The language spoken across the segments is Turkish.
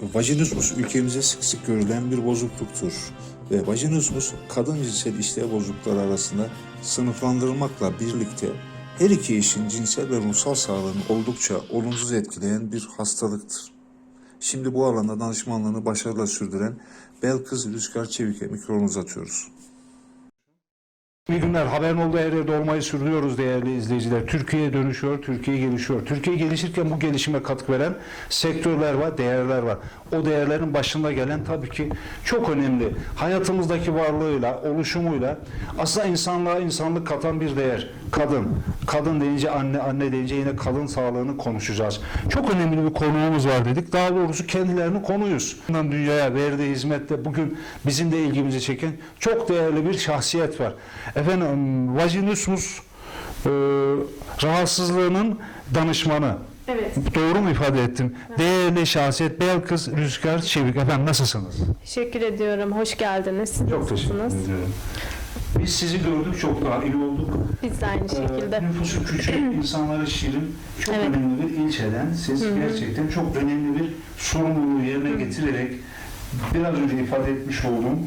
Vajinismus ülkemizde sık sık görülen bir bozukluktur. Ve vajinismus kadın cinsel işlev bozuklukları arasında sınıflandırılmakla birlikte her iki eşin cinsel ve ruhsal sağlığını oldukça olumsuz etkileyen bir hastalıktır. Şimdi bu alanda danışmanlığını başarıyla sürdüren Belkız Rüzgar Çevik'e mikrofonu uzatıyoruz. İyi günler. Haberin olduğu her yerde olmayı sürdürüyoruz değerli izleyiciler. Türkiye dönüşüyor, Türkiye gelişiyor. Türkiye gelişirken bu gelişime katkı veren sektörler var, değerler var. O değerlerin başında gelen tabii ki çok önemli. Hayatımızdaki varlığıyla, oluşumuyla aslında insanlığa insanlık katan bir değer. Kadın. Kadın deyince anne, anne deyince yine kadın sağlığını konuşacağız. Çok önemli bir konuğumuz var dedik. Daha doğrusu kendilerini konuyuz. Dünyaya verdiği hizmette bugün bizim de ilgimizi çeken çok değerli bir şahsiyet var. Efendim vajinismus e, rahatsızlığının danışmanı. Evet. Doğru mu ifade ettim? Değerli şahsiyet Belkıs Rüzgar Çevik. Efendim nasılsınız? Teşekkür ediyorum. Hoş geldiniz. Çok teşekkür ediyorum. Biz sizi gördük çok daha iyi olduk. Biz de aynı şekilde. Ee, nüfusu küçük, insanları şirin, çok Evet. önemli bir ilçeden siz gerçekten çok önemli bir sorumluluğu yerine getirerek biraz önce ifade etmiş olduğum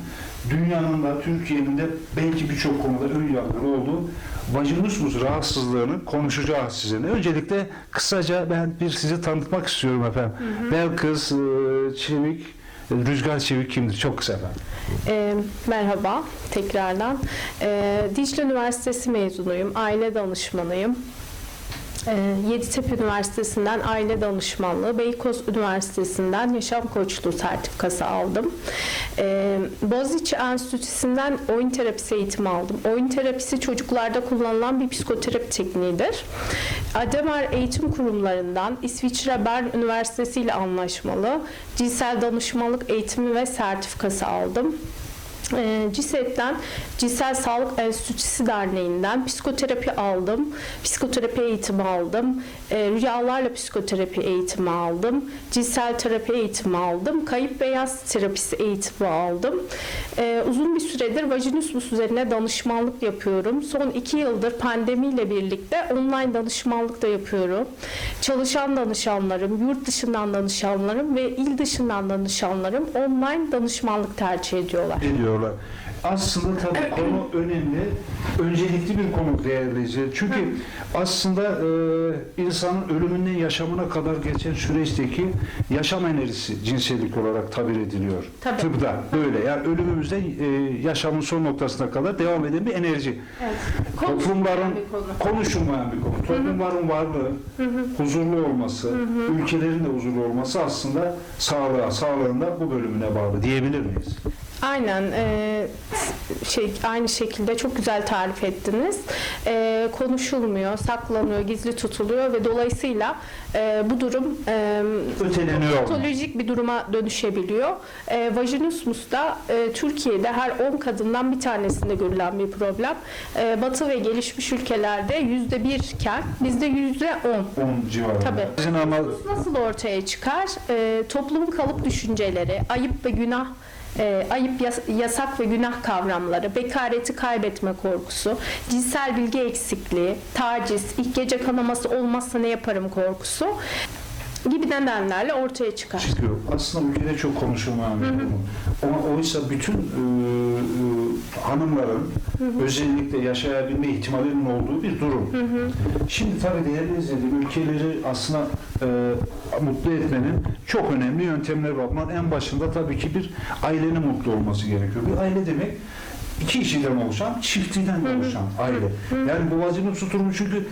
dünyanın da Türkiye'nin de belki birçok konuda ön yargılı olduğu vajinismus rahatsızlığını konuşacağız sizinle. Öncelikle kısaca ben bir sizi tanıtmak istiyorum efendim. Belkıs e, Çevik, e, Rüzgar Çevik kimdir? Çok kısa efendim. Ee, merhaba tekrardan. Ee, Dicle Üniversitesi mezunuyum. Aile danışmanıyım. Ee, Yeditepe Üniversitesi'nden aile danışmanlığı, Beykoz Üniversitesi'nden yaşam koçluğu sertifikası aldım. Ee, Boğaziçi Enstitüsü'nden oyun terapisi eğitimi aldım. Oyun terapisi çocuklarda kullanılan bir psikoterapi tekniğidir. Ademer Eğitim Kurumlarından İsviçre Bern Üniversitesi ile anlaşmalı cinsel danışmanlık eğitimi ve sertifikası aldım. E, Cinsel Sağlık Enstitüsü Derneği'nden psikoterapi aldım. Psikoterapi eğitimi aldım. E, rüyalarla psikoterapi eğitimi aldım. Cinsel terapi eğitimi aldım. Kayıp beyaz terapisi eğitimi aldım. E, uzun bir süredir vajinismus üzerine danışmanlık yapıyorum. Son iki yıldır pandemiyle birlikte online danışmanlık da yapıyorum. Çalışan danışanlarım, yurt dışından danışanlarım ve il dışından danışanlarım online danışmanlık tercih ediyorlar. Ediyorlar. Aslında tabii konu önemli. Öncelikli bir konu değerli izleyiciler. Çünkü aslında e, insanın ölümünden yaşamına kadar geçen süreçteki yaşam enerjisi cinsellik olarak tabir ediliyor. Tabii. Tıpta böyle. Yani ölümümüzden e, yaşamın son noktasına kadar devam eden bir enerji. Evet. Toplumların bir konu. konuşulmayan bir konu. Toplumların varlığı, huzurlu olması, ülkelerin de huzurlu olması aslında sağlığa, sağlığında bu bölümüne bağlı diyebilir miyiz? Aynen e, şey aynı şekilde çok güzel tarif ettiniz. E, konuşulmuyor, saklanıyor, gizli tutuluyor ve dolayısıyla e, bu durum e, Öteleniyor. patolojik bir duruma dönüşebiliyor. E, vajinismus da e, Türkiye'de her 10 kadından bir tanesinde görülen bir problem. E, Batı ve gelişmiş ülkelerde yüzde bir iken bizde yüzde on. 10 civarında. Tabii. Sizin ama Nasıl ortaya çıkar? Ee, toplumun kalıp düşünceleri, ayıp ve günah, e, ayıp yas- yasak ve günah kavramları, bekareti kaybetme korkusu, cinsel bilgi eksikliği, taciz, ilk gece kanaması olmazsa ne yaparım korkusu gibi nedenlerle ortaya çıkar. çıkıyor. Aslında ülkede çok konuşulmayan bir konu. Oysa bütün e, e, hanımların özellikle yaşayabilme ihtimalinin olduğu bir durum. Şimdi tabii değerli izlediğim ülkeleri aslında e, mutlu etmenin çok önemli yöntemleri var. Bunların en başında tabii ki bir ailenin mutlu olması gerekiyor. Bir aile demek iki kişiden oluşan, çiftliğden oluşan aile. Yani bu vazinin tutumu çünkü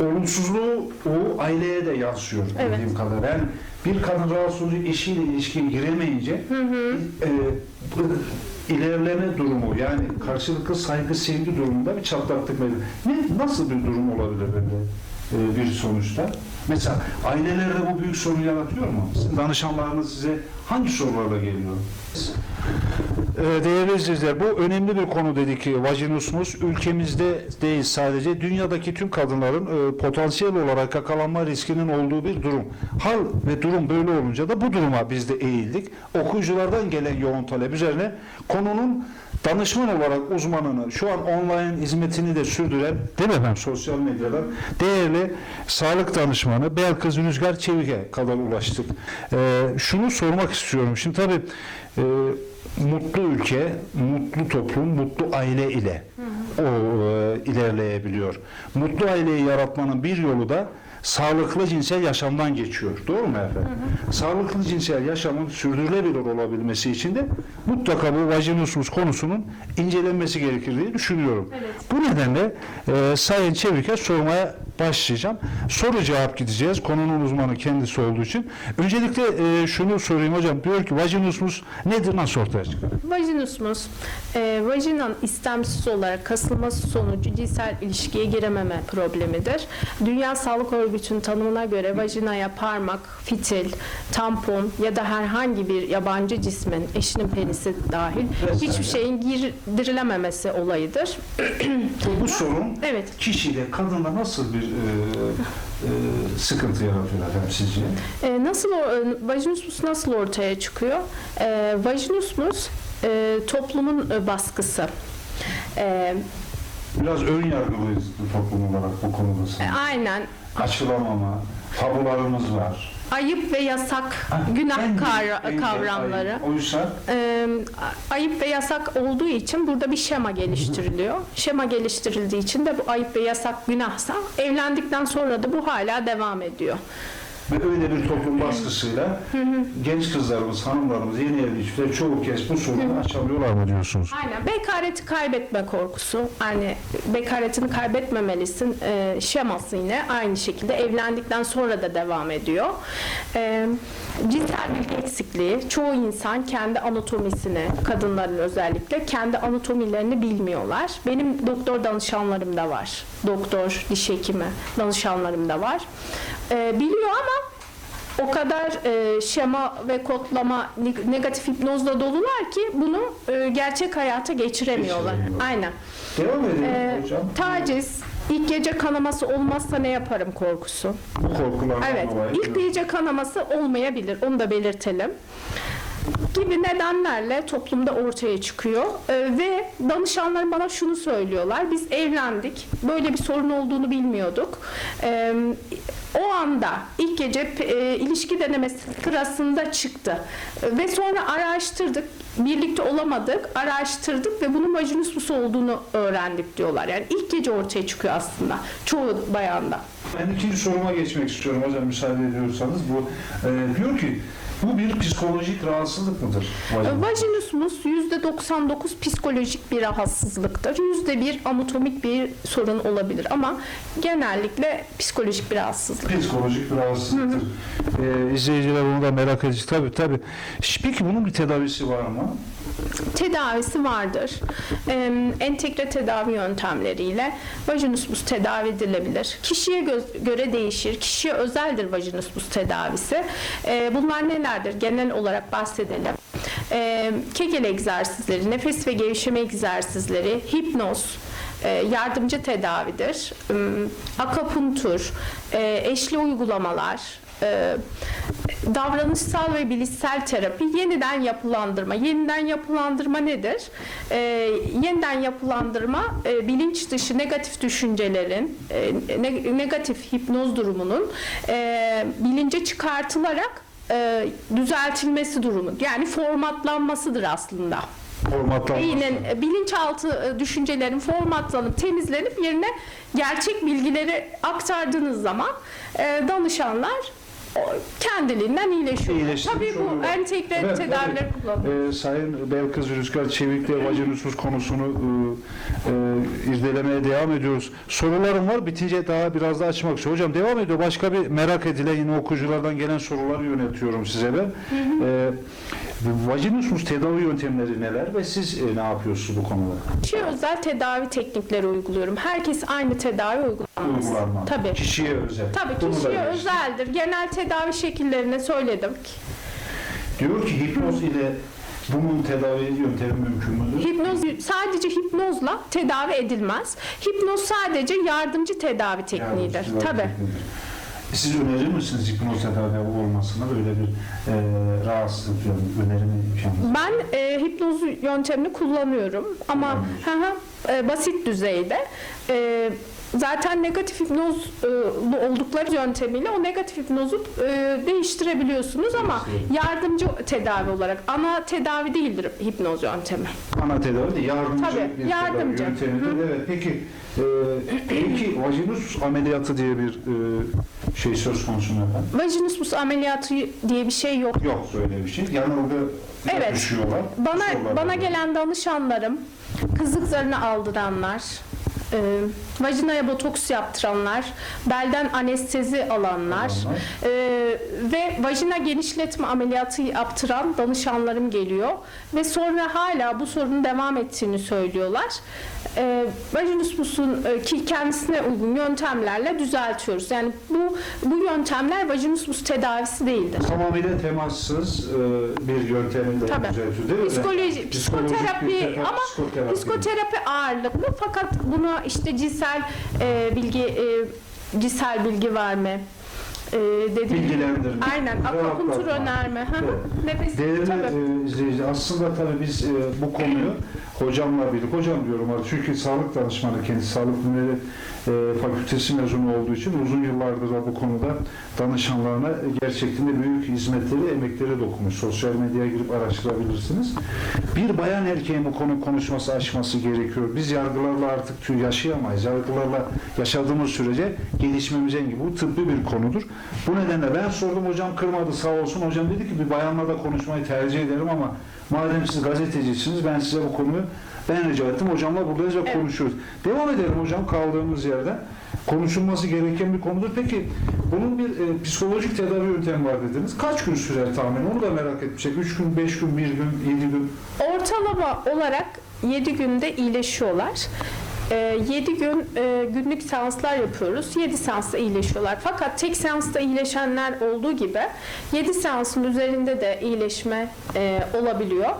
olumsuzluğu o aileye de yansıyor Evet. bildiğim kadarıyla. Yani bir kadın rahatsız oluyor, eşiyle ilişkiye giremeyince e, bu ilerleme durumu yani karşılıklı saygı sevgi durumunda bir çatlaklık meydana. Ne, nasıl bir durum olabilir böyle e, bir sonuçta? Mesela ailelerde bu büyük sorun yaratıyor mu? Sizin danışanlarınız size hangi sorularla geliyor? Ee, Değerli izleyiciler bu önemli bir konu dedik vajinismus ülkemizde değil sadece dünyadaki tüm kadınların e, potansiyel olarak yakalanma riskinin olduğu bir durum. Hal ve durum böyle olunca da bu duruma biz de eğildik. Okuyuculardan gelen yoğun talep üzerine konunun danışman olarak uzmanını şu an online hizmetini de sürdüren değil mi efendim sosyal medyadan değerli sağlık danışmanı Belkıs Rüzgar Çevik'e kadar ulaştık. Ee, şunu sormak istiyorum. Şimdi tabii e, mutlu ülke, mutlu toplum, mutlu aile ile o e, ilerleyebiliyor. Mutlu aileyi yaratmanın bir yolu da sağlıklı cinsel yaşamdan geçiyor. Doğru mu efendim? Sağlıklı cinsel yaşamın sürdürülebilir olabilmesi için de mutlaka bu vajinismus konusunun incelenmesi gerekir diye düşünüyorum. Evet. Bu nedenle e, Sayın Çevik'e sormaya başlayacağım. Soru cevap gideceğiz. Konunun uzmanı kendisi olduğu için. Öncelikle e, şunu sorayım hocam. Diyor ki vajinismus nedir, nasıl ortaya çıkar? Vajinismus, e, vajinanın istemsiz olarak kasılması sonucu cinsel ilişkiye girememe problemidir. Dünya Sağlık Örgütü'nün tanımına göre vajinaya parmak, fitil, tampon ya da herhangi bir yabancı cismin, eşinin penisi dahil hiçbir şeyin girdirilememesi olayıdır. Bu, bu sorun Evet. kişide, kadında nasıl bir e, e, sıkıntı yaratıyor efendim sizce? E, nasıl o, e, vajinismus nasıl ortaya çıkıyor? E, vajinismus e, toplumun e, baskısı. E, Biraz ön yargılıyız toplum olarak bu konuda. e, sanırım. aynen Aşılamama, tabularımız var. Ayıp ve yasak günah En büyük kavra- kavramları. ayıp. Oysa E, ayıp ve yasak olduğu için burada bir şema geliştiriliyor. Şema geliştirildiği için de bu ayıp ve yasak günahsa evlendikten sonra da bu hala devam ediyor. Ve öyle bir toplum baskısıyla genç kızlarımız, hanımlarımız, yeni evli çiftler çoğu kez bu sorunu açamıyorlar mı diyorsunuz? Aynen. Bekareti kaybetme korkusu. Yani bekaretini kaybetmemelisin e, şeması yine aynı şekilde evlendikten sonra da devam ediyor. E, cinsel bilgi eksikliği. Çoğu insan kendi anatomisini, kadınların özellikle kendi anatomilerini bilmiyorlar. Benim doktor danışanlarım da var. Doktor, diş hekimi danışanlarım da var. E, biliyor ama o kadar e, şema ve kodlama neg- negatif hipnozla dolular ki bunu e, gerçek hayata geçiremiyorlar. Aynen. Devam edelim E, hocam. taciz, ilk gece kanaması olmazsa ne yaparım korkusu. Bu korkulardan Evet, ilk gece kanaması olmayabilir. Onu da belirtelim gibi nedenlerle toplumda ortaya çıkıyor Ee, ve danışanlar bana şunu söylüyorlar biz evlendik böyle bir sorun olduğunu bilmiyorduk Ee, o anda ilk gece e, ilişki denemesi sırasında çıktı Ee, ve sonra araştırdık birlikte olamadık araştırdık ve bunun vajinismus olduğunu öğrendik diyorlar yani ilk gece ortaya çıkıyor aslında çoğu bayanda. Ben ikinci soruma geçmek istiyorum hocam müsaade ediyorsanız. Bu e, diyor ki bu bir psikolojik rahatsızlık mıdır? Vajinismus? Vajinismus %99 psikolojik bir rahatsızlıktır. %1 anatomik bir sorun olabilir ama genellikle psikolojik bir rahatsızlık. Psikolojik bir rahatsızlıktır. Ee, izleyiciler onu da merak edecek. Tabii tabii. Peki bunun bir tedavisi var mı? Tedavisi vardır. Ee, entegre tedavi yöntemleriyle vajinismus tedavi edilebilir. Kişiye gö- göre değişir. Kişiye özeldir vajinismus tedavisi. Ee, bunlar nelerdir? Genel olarak bahsedelim. Ee, Kegel egzersizleri, nefes ve gevşeme egzersizleri, hipnoz, e, yardımcı tedavidir. Akapuntur, e, eşli uygulamalar, e, davranışsal ve bilişsel terapi yeniden yapılandırma. Yeniden yapılandırma nedir? E, yeniden yapılandırma e, bilinç dışı negatif düşüncelerin, e, ne- negatif hipnoz durumunun e, bilince çıkartılarak e, düzeltilmesi durumu. Yani formatlanmasıdır aslında. Beynin e, bilinçaltı e, düşüncelerin formatlanıp temizlenip yerine gerçek bilgileri aktardığınız zaman e, danışanlar kendiliğinden iyileşiyor. Tabii bu oluyorlar. entegre Evet, tedavileri evet. kullanılıyor. Ee, Sayın Belkıs Rüzgar Çevik'le vajinismus konusunu e, e, irdelemeye devam ediyoruz. Sorularım var. Bitince daha biraz daha açmak istiyorum. Hocam devam ediyor. Başka bir merak edilen yine okuyuculardan gelen soruları yönetiyorum size ben. Ee, vajinismus tedavi yöntemleri neler ve siz e, ne yapıyorsunuz bu konuda? Kişiye özel tedavi teknikleri uyguluyorum. Herkes aynı tedavi uygulamaz. Uygulanma. Tabii. Kişiye özel. Tabii Bunu da kişiye biliyorsun. özeldir. Genel tedavi şekillerini söyledim. Diyor ki hipnoz ile bunun tedavi yöntemi mümkün müdür? Hipnoz sadece hipnozla tedavi edilmez. Hipnoz sadece yardımcı tedavi tekniğidir. Tedavi Tabii. Tekniğidir. Siz önerir misiniz hipnoz tedavi olmasına böyle bir e, rahatsızlık yani önerir mi imkanınız? Ben e, hipnoz yöntemini kullanıyorum ama hı hı, e, basit düzeyde. E, zaten negatif hipnozlu oldukları yöntemiyle o negatif hipnozu e, değiştirebiliyorsunuz ama yardımcı tedavi olarak ana tedavi değildir hipnoz yöntemi. Ana tedavi de yardımcı Tabii, bir yardımcı. tedavi yöntemidir. Evet, peki e, peki vajinismus ameliyatı diye bir e, şey söz konusu mu efendim? Vajinismus ameliyatı diye bir şey yok. Yok böyle bir şey. Yanılgı Evet. düşüyorlar. Bana Sorular bana gelen danışanlarım, kızlık zarını aldıranlar, e, vajinaya botoks yaptıranlar, belden anestezi alanlar e, ve vajina genişletme ameliyatı yaptıran danışanlarım geliyor ve sonra hala bu sorunun devam ettiğini söylüyorlar. E, vajinismusun e, ki kendisine uygun yöntemlerle düzeltiyoruz. Yani bu bu yöntemler vajinismus tedavisi değildir. Tamamıyla temassız e, bir yöntemle Tabii. düzeltiyor değil mi? Psikoloji, psikoterapi tedavi, ama psikoterapi. psikoterapi ağırlıklı fakat buna işte cinsel e, bilgi e, cinsel bilgi verme e, dediğim Bilgilendirme. Aynen akupunktur önerme. Evet. Nefes Değerli e, izleyici, aslında tabii biz e, bu konuyu hocamla birlikte, hocam diyorum artık çünkü sağlık danışmanı kendisi, sağlık bilimleri e, fakültesi mezunu olduğu için uzun yıllardır da bu konuda danışanlarına gerçekten de büyük hizmetleri, emekleri dokunmuş. Sosyal medyaya girip araştırabilirsiniz. Bir bayan erkeğin bu konu konuşması, aşması gerekiyor. Biz yargılarla artık yaşayamayız. Yargılarla yaşadığımız sürece gelişmemiz engel. Bu tıbbi bir konudur. Bu nedenle ben sordum hocam kırmadı sağ olsun. Hocam dedi ki bir bayanla da konuşmayı tercih ederim ama madem siz gazetecisiniz ben size bu konuyu ben rica ettim. Hocamla buradayız ve Evet. konuşuyoruz. Devam edelim hocam kaldığımız yerden. Konuşulması gereken bir konudur. Peki bunun bir e, psikolojik tedavi yöntemi var dediniz. Kaç gün sürer tahmin? Onu da merak etmiştik. 3 gün, 5 gün, 1 gün, 7 gün. Ortalama olarak 7 günde iyileşiyorlar. 7 gün e, günlük seanslar yapıyoruz. 7 seansta iyileşiyorlar. Fakat tek seansta iyileşenler olduğu gibi 7 seansın üzerinde de iyileşme e, olabiliyor.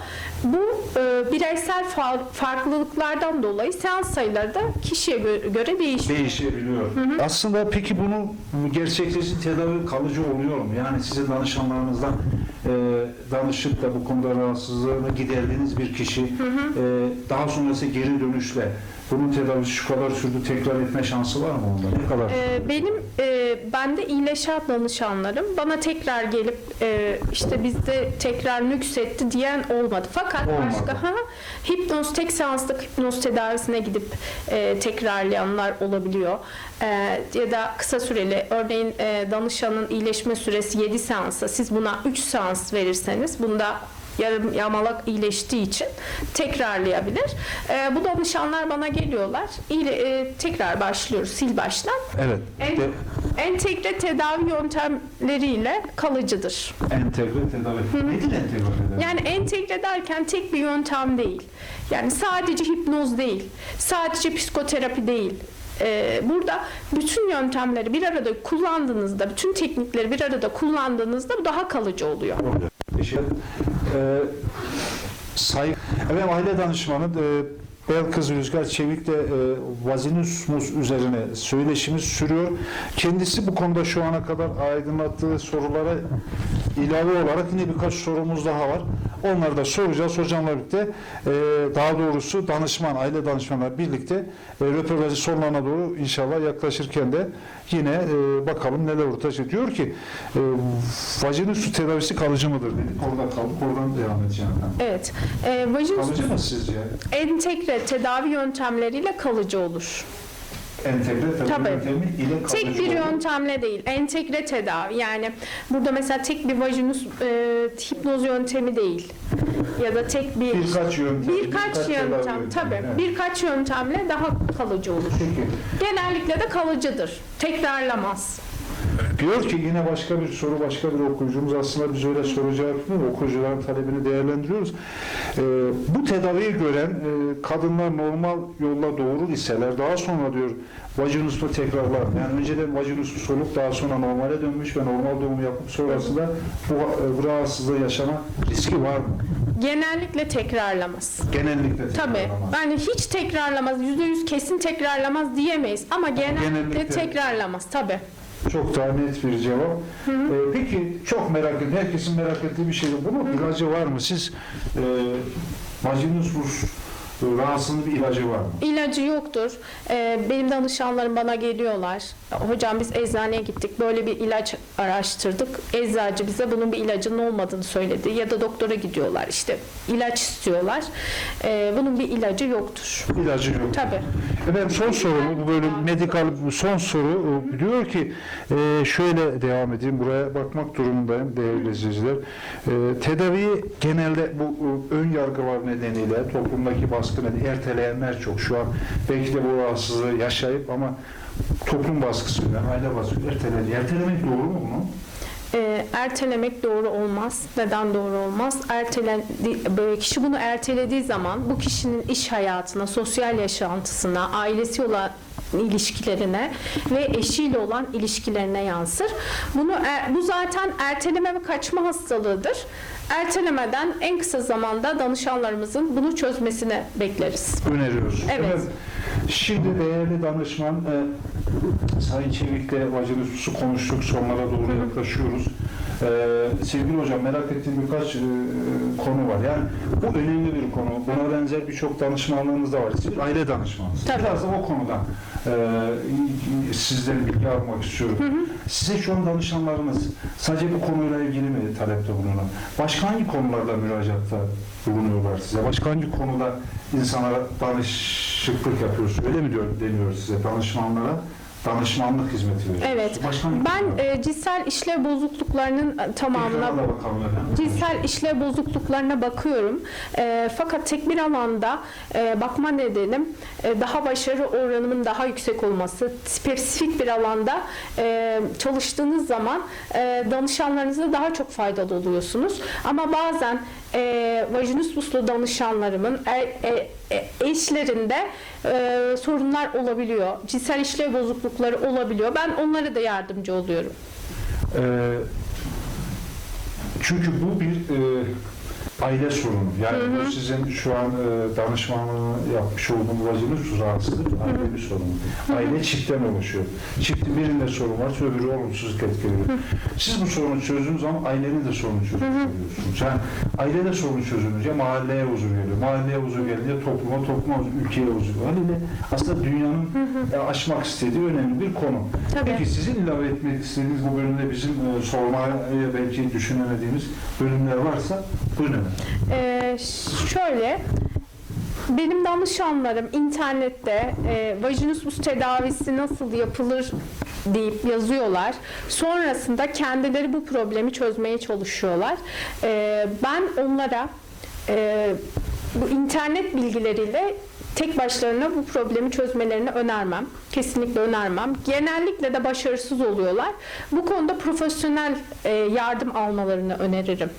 Bu e, bireysel fa- farklılıklardan dolayı seans sayıları da kişiye gö- göre değişiyor. Değişebiliyor. Aslında peki bunu gerçekleşen tedavi kalıcı oluyor mu? Yani sizin danışanlarınızdan e, danışıp da bu konuda rahatsızlığını giderdiğiniz bir kişi e, daha sonrası geri dönüşle bunun tedavisi şu kadar sürdü tekrar etme şansı var mı onda? Ne kadar? Ee, benim e, bende iyileşen danışanlarım bana tekrar gelip e, işte bizde tekrar nüksetti diyen olmadı. Fakat Olmadı. başka ha, hipnoz tek seanslık hipnoz tedavisine gidip e, tekrarlayanlar olabiliyor. E, ya da kısa süreli örneğin e, danışanın iyileşme süresi 7 seansa siz buna 3 seans verirseniz bunda yarım yamalak iyileştiği için tekrarlayabilir. E, bu danışanlar bana geliyorlar. İyile, e, tekrar başlıyoruz sil baştan. Evet. En, De- entegre tedavi yöntemleriyle kalıcıdır. entegre tedavi. Nedir entegre tedavi? Yani entegre derken tek bir yöntem değil. Yani sadece hipnoz değil, sadece psikoterapi değil. Ee, burada bütün yöntemleri bir arada kullandığınızda, bütün teknikleri bir arada kullandığınızda daha kalıcı oluyor. Teşekkür ederim. Ee, say evet aile danışmanı e, Belkız Rüzgar Çevik'le e, vazinismus üzerine söyleşimiz sürüyor. Kendisi bu konuda şu ana kadar aydınlattığı sorulara ilave olarak yine birkaç sorumuz daha var. Onları da soracağız. Hocamla birlikte e, daha doğrusu danışman, aile danışmanlar birlikte e, röportajı sonlarına doğru inşallah yaklaşırken de yine e, bakalım neler ortaya çıkıyor. Diyor ki e, vajinismus tedavisi kalıcı mıdır dedik. Orada kalıp oradan devam edeceğim. ben. Evet. Ee, vajinismus Kalıcı mı sizce? entegre tedavi yöntemleriyle kalıcı olur. Entegre tedavi Tabii. yöntemi ile Tek bir olur. yöntemle değil, entegre tedavi. Yani burada mesela tek bir vajinus e, hipnoz yöntemi değil. Ya da tek bir Birkaç yöntem. birkaç tedavi yöntem yöntemi. tabii Evet. birkaç yöntemle daha kalıcı olur. Peki. Genellikle de kalıcıdır. Tekrarlamaz. Diyor ki yine başka bir soru, başka bir okuyucumuz aslında biz öyle soru cevap yapmıyoruz. Okuyucuların talebini değerlendiriyoruz. Ee, bu tedaviyi gören e, kadınlar normal yolla doğurur iseler daha sonra diyor vajinuslu tekrarlar. Yani önceden vajinuslu olup daha sonra normale dönmüş ve normal doğum yapıp sonrasında bu, e, bu rahatsızlığı yaşama riski var mı? Genellikle tekrarlamaz. Genellikle Tabii. tekrarlamaz. Yani hiç tekrarlamaz. Yüzde yüz kesin tekrarlamaz diyemeyiz. Ama genellikle, genellikle- tekrarlamaz. Tabii. Çok daha net bir cevap. Ee, peki çok merak ettim. Herkesin merak ettiği bir şey. Bunun ilacı var mı? Siz e, vajinismus rahatsızlığın bir ilacı var mı? İlacı yoktur. Ee, benim danışanlarım bana geliyorlar. Hocam biz eczaneye gittik. Böyle bir ilaç araştırdık. Eczacı bize bunun bir ilacının olmadığını söyledi. Ya da doktora gidiyorlar. İşte ilaç istiyorlar. Ee, bunun bir ilacı yoktur. İlacı yok. Tabii. Efendim son soru bu böyle medikal son soru diyor ki e, şöyle devam edeyim buraya bakmak durumundayım değerli izleyiciler. E, tedaviyi genelde bu ön yargılar nedeniyle toplumdaki baskı nedeniyle erteleyenler çok. Şu an belki de bu rahatsızlığı yaşayıp ama toplum baskısıyla aile baskısıyla erteledi. Ertelemek doğru mu bunu? Ee, ertelemek doğru olmaz. Neden doğru olmaz? Ertele, böyle kişi bunu ertelediği zaman bu kişinin iş hayatına, sosyal yaşantısına, ailesi olan ilişkilerine ve eşiyle olan ilişkilerine yansır. Bunu er- bu zaten erteleme ve kaçma hastalığıdır. Ertelemeden en kısa zamanda danışanlarımızın bunu çözmesini bekleriz. öneriyoruz. Evet. Şimdi değerli danışman e, Sayın Çevik'le Vacinusus'u konuştuk. Sonlara doğru yaklaşıyoruz. E, sevgili hocam merak ettiğim birkaç e, konu var. Yani bu önemli bir konu. Buna benzer birçok danışmanlığınız da var. Siz aile danışmanısınız. Tabii. Biraz da o konudan e, sizden bilgi almak istiyorum. Size şu an danışanlarınız sadece bu konuyla ilgili mi talepte bulunan? Başka hangi konularda müracaatta bulunuyorlar size? Başka hangi konuda insanlara danışıklık yapıyoruz? Öyle mi diyor, deniyor size danışmanlara? Danışmanlık hizmeti veriyorsunuz. Evet. Başka Ben e, cinsel işlev bozukluklarının e, tamamına. Cinsel işlev bozukluklarına bakıyorum. E, fakat tek bir alanda e, bakma nedenim e, daha başarı oranımın daha yüksek olması. Spesifik bir alanda e, çalıştığınız zaman e, danışanlarınıza daha çok faydalı oluyorsunuz. Ama bazen e, vajinismuslu danışanlarımın e, e, e, eşlerinde e, sorunlar olabiliyor. Cinsel işlev bozuklukları olabiliyor. Ben onlara da yardımcı oluyorum. Ee, çünkü bu bir e, aile sorunu. Yani bu sizin şu an e, danışmanlığını yapmış olduğunuz vazife rahatsızlık aile bir sorun. Aile çiftten oluşuyor. Çiftin birinde sorun var, öbürü olumsuzluk etkiliyor. Siz bu sorunu çözdüğünüz zaman ailenin de sorunu çözüyorsunuz. Yani ailede sorun çözülünce mahalleye huzur geliyor. Mahalleye huzur gelince topluma, topluma ülkeye huzur. Haliyle aslında dünyanın e, aşmak istediği önemli bir konu. Tabii. Peki sizin ilave etmek istediğiniz bu bölümde bizim e, sormaya belki düşünemediğimiz bölümler varsa Ee, şöyle benim danışanlarım internette e, vajinismus tedavisi nasıl yapılır deyip yazıyorlar. Sonrasında kendileri bu problemi çözmeye çalışıyorlar. Ee, ben onlara e, bu internet bilgileriyle tek başlarına bu problemi çözmelerini önermem. Kesinlikle önermem. Genellikle de başarısız oluyorlar. Bu konuda profesyonel e, yardım almalarını öneririm.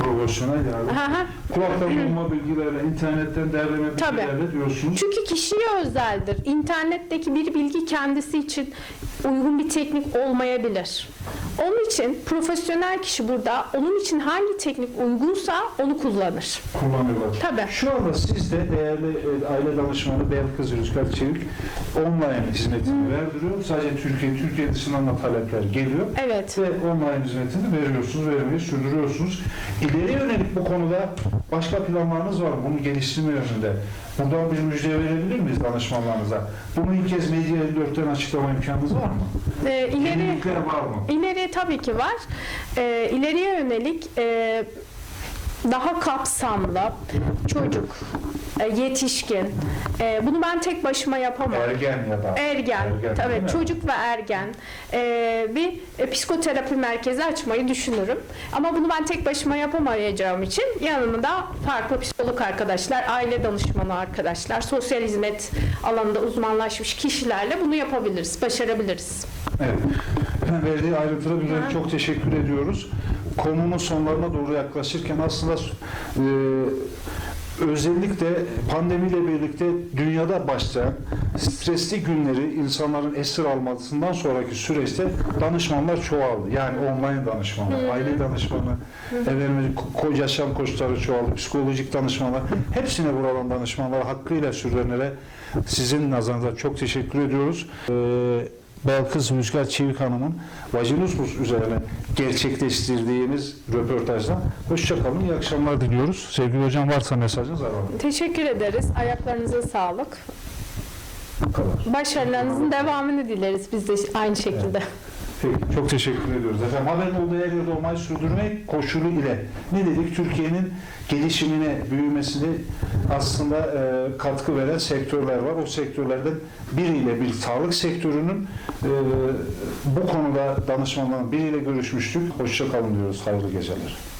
Yardım. Hı hı. Kulaktan bulma bilgilerle, internetten derleme Tabii. bilgilerle diyorsunuz. Çünkü kişiye özeldir. İnternetteki bir bilgi kendisi için uygun bir teknik olmayabilir. Onun için profesyonel kişi burada onun için hangi teknik uygunsa onu kullanır. kullanıyorlar. Tabii. Şu anda siz de değerli e, aile danışmanı Belkıs Rüzgar Çevik online hizmetini verdiriyor. Sadece Türkiye, Türkiye dışından da talepler geliyor. Evet. Ve online hizmetini veriyorsunuz, vermeyi sürdürüyorsunuz. İleri yönelik bu konuda başka planlarınız var mı? Bunu geliştirme yönünde. Buradan bir müjde verebilir miyiz danışmanlarınıza? Bunu ilk kez Medya 54'ten açıklama imkanınız var mı? Ee, ileri Yenilikler var mı? İleri tabii ki var. Ee, ileriye yönelik e, daha kapsamlı çocuk, e, yetişkin. E, bunu ben tek başıma yapamam. Ergen ya da. Ergen, Ergen, mi? çocuk ve ergen e, bir psikoterapi merkezi açmayı düşünürüm. Ama bunu ben tek başıma yapamayacağım için yanımda farklı psikolog arkadaşlar, aile danışmanı arkadaşlar, sosyal hizmet alanında uzmanlaşmış kişilerle bunu yapabiliriz, başarabiliriz. Evet. Verdiği ayrıntılar üzerine çok teşekkür ediyoruz. Konunun sonlarına doğru yaklaşırken aslında e, özellikle pandemiyle birlikte dünyada başlayan stresli günleri insanların esir almasından sonraki süreçte danışmanlar çoğaldı. Yani online danışmanlar, aile danışmanı, efendim, yaşam koçları çoğaldı, psikolojik danışmanlar. Hepsine buradan danışmanlar hakkıyla sürdürenlere sizin nazarınıza çok teşekkür ediyoruz. Ee, Belkıs Rüzgar Çevik Hanım'ın vajinismus üzerine gerçekleştirdiğimiz röportajdan hoşçakalın, iyi akşamlar diliyoruz. Sevgili hocam varsa mesajınız alalım. Teşekkür ederiz. Ayaklarınıza sağlık. Bu kadar. Başarılarınızın devamını dileriz biz de aynı şekilde. Peki, çok teşekkür ediyoruz efendim. Haberin olduğu yerde olmayı sürdürmek koşulu ile ne dedik? Türkiye'nin gelişimine, büyümesine aslında e, katkı veren sektörler var. O sektörlerden biriyle bir sağlık sektörünün e, bu konuda danışmanların biriyle görüşmüştük. Hoşça kalın diyoruz. Hayırlı geceler.